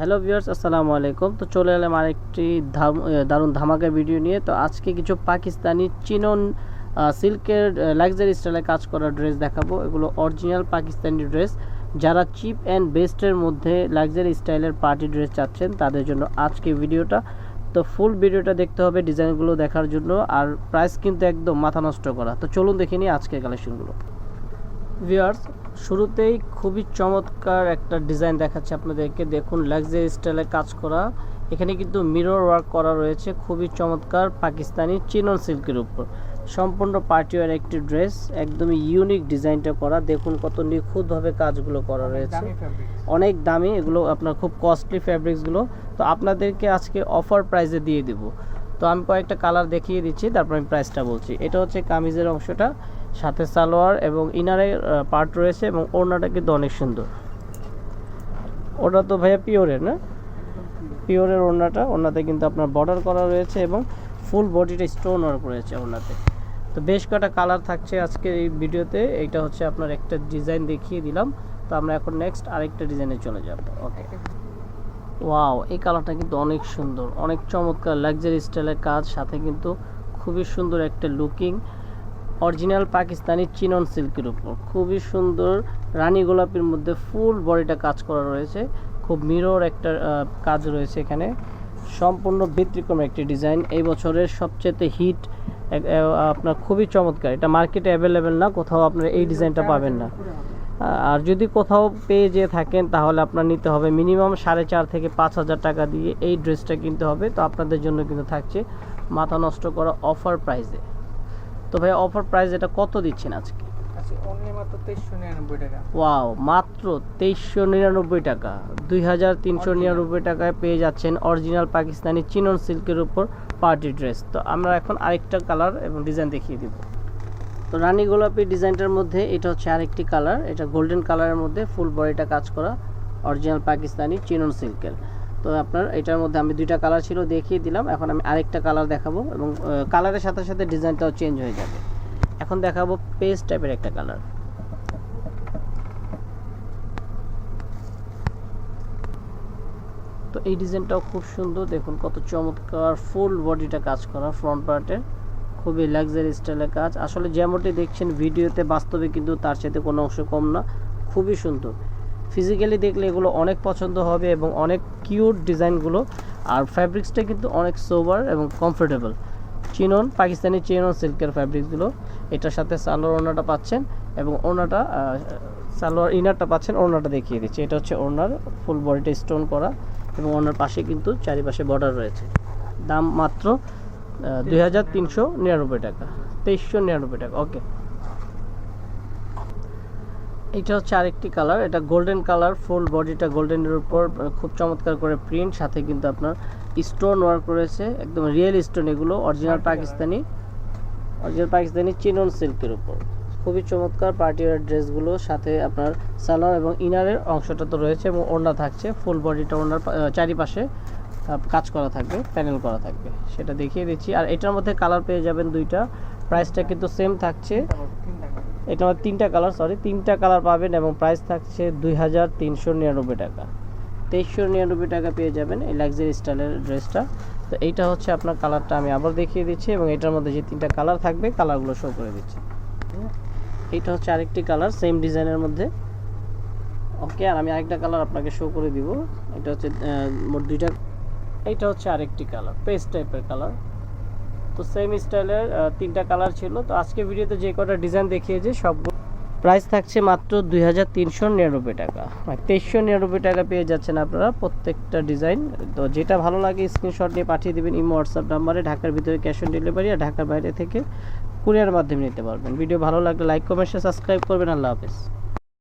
Hello viewers, আসসালামু আলাইকুম। তো চলে এলাম আরেকটি দারুণ ধামাকা ভিডিও নিয়ে। তো আজকে কিছু পাকিস্তানি চিনন সিল্কের লাক্সারি স্টাইলে কাজ করা ড্রেস দেখাবো। এগুলো অরিজিনাল পাকিস্তানি ড্রেস যারা চিপ অ্যান্ড বেস্টের মধ্যে লাক্সারি স্টাইলের পার্টি ড্রেস চাচ্ছেন, তাদের জন্য আজকে ভিডিওটা। তো ফুল ভিডিওটা দেখতে হবে ডিজাইনগুলো দেখার জন্য। আর প্রাইস কিন্তু একদম মাথা নষ্ট করা। তো চলুন দেখে নিই আজকের কালেকশনগুলো ভিউয়ার্স শুরুতেই খুবই চমৎকার একটা ডিজাইন দেখাচ্ছে আপনাদেরকে। দেখুন লাক্সারি স্টাইলে কাজ করা। এখানে কিন্তু মিরর ওয়ার্ক করা রয়েছে। খুবই চমৎকার পাকিস্তানি চিনন সিল্কের উপর। সম্পূর্ণ পার্টিওয়ার একটি ড্রেস একদমই ইউনিক ডিজাইনটা করা। দেখুন কত নিখুঁতভাবে কাজগুলো করা রয়েছে। অনেক দামি এগুলো আপনার খুব কস্টলি ফ্যাব্রিক্সগুলো তো আপনাদেরকে আজকে অফার প্রাইসে দিয়ে দিব। তো আমি কয়েকটা কালার দেখিয়ে দিচ্ছি তারপর আমি প্রাইসটা বলছি। এটা হচ্ছে কামিজের অংশটা। সাথে সালোয়ার এবং ইনারের পার্ট রয়েছে এবং ওড়নাটা কিন্তু অনেক সুন্দর। ওটা তো ভাইয়া পিওরের, না? পিওরের ওড়নাটা, ওড়নাতে কিন্তু আপনার বর্ডার করা রয়েছে এবং ফুল বডিটা স্টোন ওয়ার্ক রয়েছে ওড়নাতে। তো বেশ কটা কালার থাকছে আজকে এই ভিডিওতে, এইটা হচ্ছে আপনার একটা ডিজাইন দেখিয়ে দিলাম। তো আমরা এখন নেক্সট আরেকটা ডিজাইনে চলে যাব ওকে ওয়াও এই কালারটা কিন্তু অনেক সুন্দর, অনেক চমৎকার লাক্সারি স্টাইলের কাজ, সাথে কিন্তু খুবই সুন্দর একটা লুকিং অরিজিনাল পাকিস্তানি চিনন সিল্কের উপর। খুবই সুন্দর রানী গোলাপির মধ্যে ফুল বডিটা কাজ করা রয়েছে। খুব মিরর একটা কাজ রয়েছে এখানে। সম্পূর্ণ ব্যতিক্রম একটি ডিজাইন। এই বছরের সবচেয়ে হিট আপনার খুবই চমৎকার। এটা মার্কেটে অ্যাভেলেবেল না, কোথাও আপনারা এই ডিজাইনটা পাবেন না। আর যদি কোথাও পেয়ে যেয়ে থাকেন, তাহলে আপনার নিতে হবে মিনিমাম সাড়ে চার থেকে পাঁচ হাজার টাকা দিয়ে এই ড্রেসটা কিনতে হবে। তো আপনাদের জন্য কিন্তু থাকছে মাথা নষ্ট করা অফার প্রাইসে তো ভাই অফার প্রাইস এটা কত দিচ্ছেন আজকে? ওয়াও মাত্র তেইশশো নিরানব্বই টাকা। দুই হাজার তিনশো নিরানব্বই টাকায় পেয়ে যাচ্ছেন অরিজিনাল পাকিস্তানি চিনন সিল্কের উপর পার্টি ড্রেস তো আমরা এখন আরেকটা কালার এবং ডিজাইন দেখিয়ে দিব। তো রানী গোলাপি ডিজাইনটার মধ্যে এটা হচ্ছে আরেকটি কালার এটা গোল্ডেন কালারের মধ্যে ফুল বডিটা কাজ করা অরিজিনাল পাকিস্তানি চিনন সিল্কের। তো আপনার এটার মধ্যে আমি দুইটা কালার ছিল, দেখিয়ে দিলাম। এখন আমি আরেকটা কালার দেখাবো এবং কালারের সাথে সাথে ডিজাইনটাও চেঞ্জ হয়ে যাবে। এখন দেখাবো পেস্ট টাইপের একটা কালার তো এই ডিজাইনটাও খুব সুন্দর। দেখুন কত চমৎকার ফুল বডিটা কাজ করা ফ্রন্ট পার্টের খুবই লাক্সারি স্টাইলের কাজ। আসলে যেমনটি দেখছেন, ভিডিওতে বাস্তবে কিন্তু তার সাথে কোনো অংশ কম না। খুবই সুন্দর। ফিজিক্যালি দেখলে এগুলো অনেক পছন্দ হবে এবং অনেক কিউট ডিজাইনগুলো। আর ফ্যাব্রিক্সটা কিন্তু অনেক সোবার এবং কমফোর্টেবল চিনন পাকিস্তানি চিনন সিল্কের ফ্যাব্রিকগুলো এটার সাথে সালোয়ার ওড়নাটা পাচ্ছেন এবং ওড়নাটা আহ, সালোয়ার ইনারটা পাচ্ছেন ওড়নাটা দেখিয়ে দিচ্ছি। এটা হচ্ছে ওড়নার ফুল বডিটা স্টোন করা এবং ওড়নার পাশে কিন্তু চারিপাশে বর্ডার রয়েছে। দাম মাত্র দুই হাজার তিনশো নিরানব্বই টাকা তেইশশো নিরানব্বই টাকা। ওকে এটা হচ্ছে আরেকটি কালার এটা গোল্ডেন কালার ফুল বডিটা গোল্ডেনের উপর খুব চমৎকার করে প্রিন্ট সাথে কিন্তু আপনার স্টোন ওয়ার্ক রয়েছে একদম রিয়েল স্টোন এগুলো original Pakistani original Pakistani chinon সিল্কের উপর। খুবই চমৎকার পার্টি পার্টিওয়ার ড্রেসগুলো সাথে আপনার সালোয়ার এবং ইনারের অংশটা তো রয়েছে এবং ওড়না থাকছে ফুল বডিটা ওড়নার চারিপাশে কাজ করা থাকবে প্যানেল করা থাকবে সেটা দেখিয়ে দিচ্ছি। আর এটার মধ্যে কালার পেয়ে যাবেন দুইটা প্রাইসটা কিন্তু সেম থাকছে। এটা আমার তিনটা কালার সরি তিনটা কালার পাবেন এবং প্রাইস থাকছে দুই হাজার তিনশো নিরানব্বই টাকা। তেইশশো নিরানব্বই টাকা পেয়ে যাবেন এই লাক্সারি স্টাইলের ড্রেসটা তো এইটা হচ্ছে আপনার কালারটা আমি আবার দেখিয়ে দিচ্ছি এবং এটার মধ্যে যে তিনটা কালার থাকবে কালারগুলো শো করে দিচ্ছি। এইটা হচ্ছে আরেকটি কালার সেম ডিজাইনের মধ্যে। ওকে আর আমি আরেকটা কালার আপনাকে শো করে দিব। এটা হচ্ছে মোট দুইটা, এইটা হচ্ছে আরেকটি কালার পেস্ট টাইপের কালার তো সেম স্টাইলের তিনটা কালার ছিল। তো আজকে ভিডিওতে যে কটা ডিজাইন দেখিয়েছি, সবগুলো প্রাইস থাকছে মাত্র দুই হাজার তিনশো নিরানব্বই টাকা। তেইশশো নিরানব্বই টাকা পেয়ে যাচ্ছেন আপনারা প্রত্যেকটা ডিজাইন তো যেটা ভালো লাগে স্ক্রিনশট নিয়ে পাঠিয়ে দেবেন, ইমো হোয়াটসঅ্যাপ নাম্বারে ঢাকার ভিতরে ক্যাশ অন ডেলিভারি আর ঢাকার বাইরে থেকে কুরিয়ার মাধ্যমে নিতে পারবেন। ভিডিও ভালো লাগলে লাইক কমেন্ট সাবস্ক্রাইব করবেন। আল্লাহ হাফেজ।